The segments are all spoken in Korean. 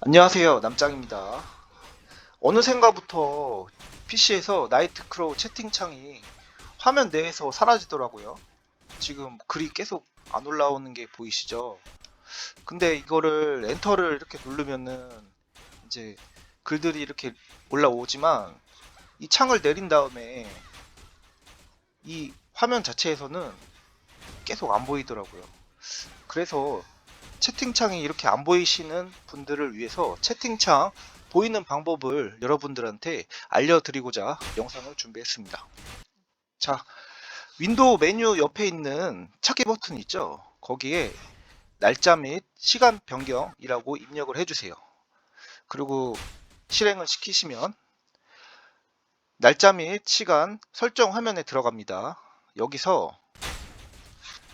안녕하세요 남짱입니다. 어느샌가부터 PC에서 나이트크로우 채팅창이 화면 내에서 사라지더라고요. 지금 글이 계속 안 올라오는 게 보이시죠? 근데 이거를 엔터를 이렇게 누르면은 이제 글들이 이렇게 올라오지만 이 창을 내린 다음에 이 화면 자체에서는 계속 안 보이더라고요. 그래서 채팅창이 이렇게 안 보이시는 분들을 위해서 채팅창 보이는 방법을 여러분들한테 알려드리고자 영상을 준비했습니다. 자, 윈도우 메뉴 옆에 있는 찾기 버튼 있죠? 거기에 날짜 및 시간 변경이라고 입력을 해주세요. 그리고 실행을 시키시면 날짜 및 시간 설정 화면에 들어갑니다. 여기서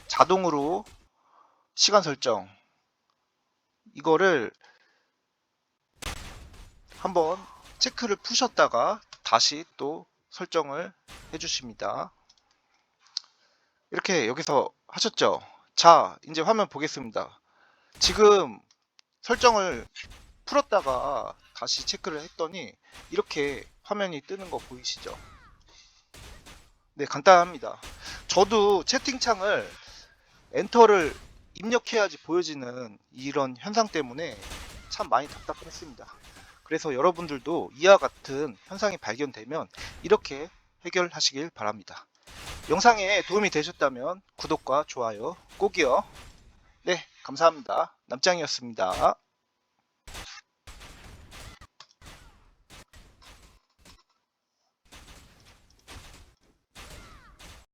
자동으로 시간 설정 이거를 한번 체크를 푸셨다가 다시 또 설정을 해주십니다. 이렇게 여기서 하셨죠? 자, 이제 화면 보겠습니다. 지금 설정을 풀었다가 다시 체크를 했더니 이렇게 화면이 뜨는 거 보이시죠? 네, 간단합니다. 저도 채팅창을 엔터를 입력해야지 보여지는 이런 현상 때문에 참 많이 답답했습니다. 그래서 여러분들도 이와 같은 현상이 발견되면 이렇게 해결하시길 바랍니다. 영상에 도움이 되셨다면 구독과 좋아요 꼭이요. 네, 감사합니다. 남짱이었습니다.